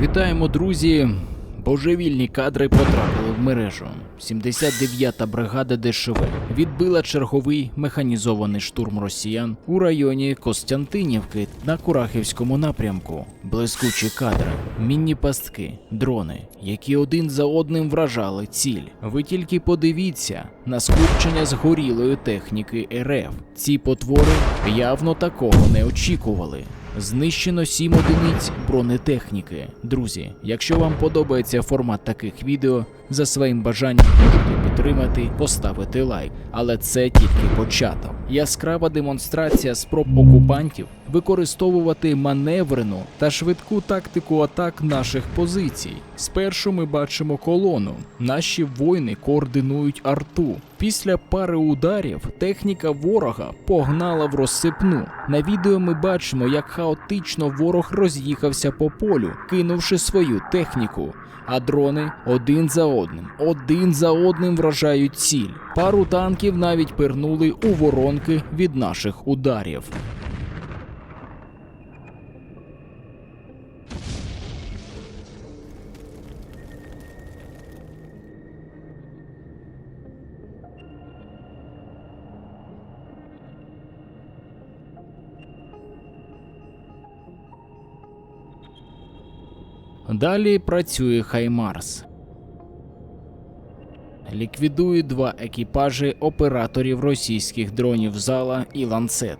Вітаємо, друзі! Божевільні кадри потрапили в мережу. 79-та бригада ДШВ відбила черговий механізований штурм росіян у районі Костянтинівки на Курахівському напрямку. Блискучі кадри, мінні пастки, дрони, які один за одним вражали ціль. Ви тільки подивіться на скупчення згорілої техніки РФ. Ці потвори явно такого не очікували. Знищено 7 одиниць бронетехніки. Друзі, якщо вам подобається формат таких відео, за своїм бажанням можете підтримати, поставити лайк. Але це тільки початок. Яскрава демонстрація спроб окупантів використовувати маневрену та швидку тактику атак наших позицій. Спершу ми бачимо колону. Наші воїни координують арту. Після пари ударів техніка ворога погнала в розсипну. На відео ми бачимо, як хаотично ворог роз'їхався по полю, кинувши свою техніку. А дрони один за одним, один за одним вражають ціль. Пару танків навіть пирнули у воронки від наших ударів. Далі працює Хаймарс. Ліквідує два екіпажі операторів російських дронів Зала і Ланцет.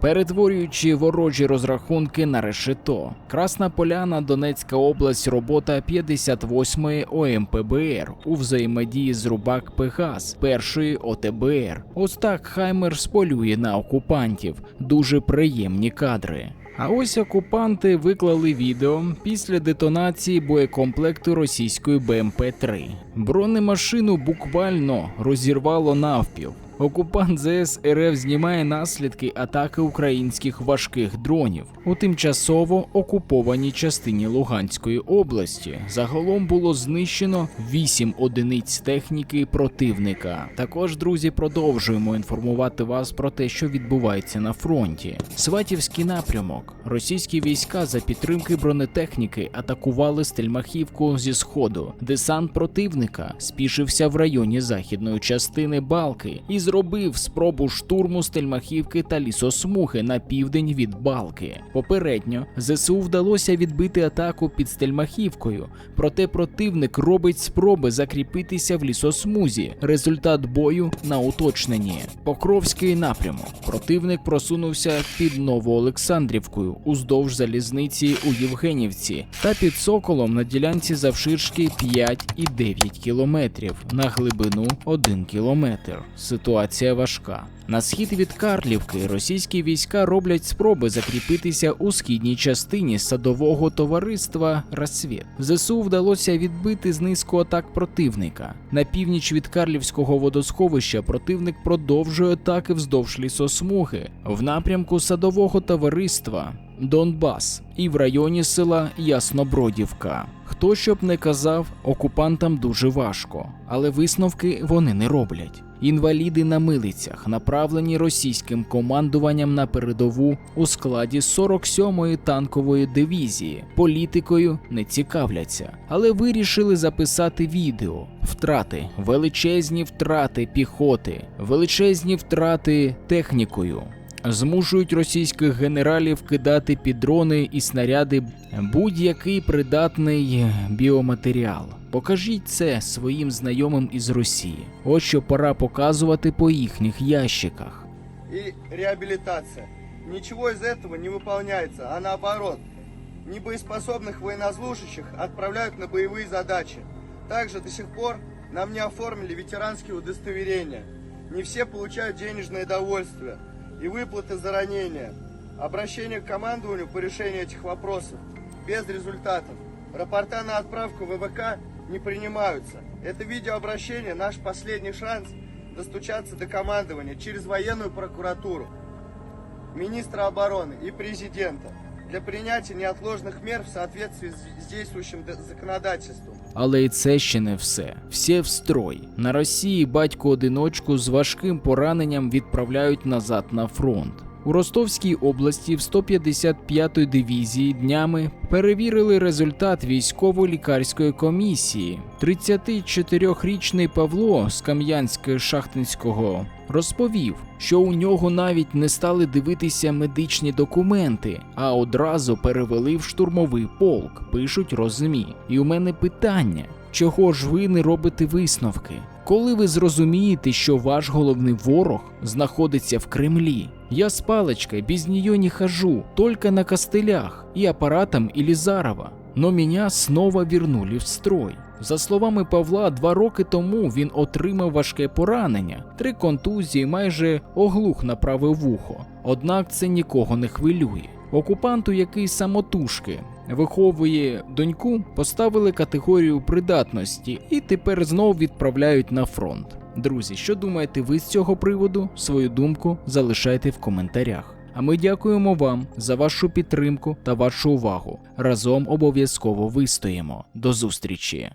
Перетворюючи ворожі розрахунки на решето. Красна Поляна, Донецька область, робота 58-ї ОМПБР у взаємодії з Рубак Пегас, першої ОТБР. Ось так Хаймер сполює на окупантів. Дуже приємні кадри. А ось окупанти виклали відео після детонації боєкомплекту російської БМП-3. Бронемашину буквально розірвало навпіл. Окупант ЗС РФ знімає наслідки атаки українських важких дронів у тимчасово окупованій частині Луганської області. Загалом було знищено 8 одиниць техніки противника. Також, друзі, продовжуємо інформувати вас про те, що відбувається на фронті. Сватівський напрямок. Російські війська за підтримки бронетехніки атакували Стельмахівку зі сходу. Десант противника спішився в районі західної частини Балки і зробив спробу штурму Стельмахівки та лісосмуги на південь від Балки. Попередньо ЗСУ вдалося відбити атаку під Стельмахівкою, проте противник робить спроби закріпитися в лісосмузі. Результат бою на уточненні. Покровський напрямок. Противник просунувся під Новоолександрівкою уздовж залізниці у Євгенівці та під Соколом на ділянці завширшки 5,9 кілометрів на глибину 1 кілометр. Ситуація важка. На схід від Карлівки російські війська роблять спроби закріпитися у східній частині садового товариства Рассвіт. ЗСУ вдалося відбити з низку атак противника. На північ від Карлівського водосховища противник продовжує атаки вздовж лісосмуги в напрямку садового товариства Донбас і в районі села Яснобродівка. Хто щоб не казав, окупантам дуже важко, але висновки вони не роблять. Інваліди на милицях, направлені російським командуванням на передову у складі 47-ї танкової дивізії, політикою не цікавляться, але вирішили записати відео. Втрати, величезні втрати піхоти, величезні втрати технікою Змушують російських генералів кидати під дрони і снаряди будь-який придатний біоматеріал. Покажіть це своїм знайомим із Росії. Ось що пора показувати по їхніх ящиках. и реабилитация. Ничего из этого не выполняется, а наоборот. Небоеспособных военнослужащих отправляют на боевые задачи. Также до сих пор нам не оформили ветеранские удостоверения. Не все получают денежное довольствие И выплаты за ранения. Обращение к командованию по решению этих вопросов без результатов. Рапорта на отправку ВВК не принимаются. Это видеообращение наш последний шанс достучаться до командования через военную прокуратуру, министра обороны и президента для прийняття неотложних мер в соответствии з действующим д- законодательством. Але і це ще не все. Всі в строй. На Росії батько одиночку з важким пораненням відправляють назад на фронт. У Ростовській області в 155-ї дивізії днями перевірили результат військово-лікарської комісії. 34-річний Павло з Кам'янсько-Шахтинського розповів, що у нього навіть не стали дивитися медичні документи, а одразу перевели в штурмовий полк, пишуть розмі. І у мене питання: чого ж ви не робите висновки? Коли ви зрозумієте, що ваш головний ворог знаходиться в Кремлі? Я с палочкой без нее не хожу, только на костылях и аппаратом Елизарова. Но меня снова вернули в строй. За словами Павла, два роки тому він отримав важке поранення, три контузії, майже оглух на праве вухо. Однак це нікого не хвилює. Окупанту, який самотужки виховує доньку, поставили категорію придатності і тепер знов відправляють на фронт. Друзі, що думаєте ви з цього приводу? Свою думку залишайте в коментарях. А ми дякуємо вам за вашу підтримку та вашу увагу. Разом обов'язково вистоїмо. До зустрічі!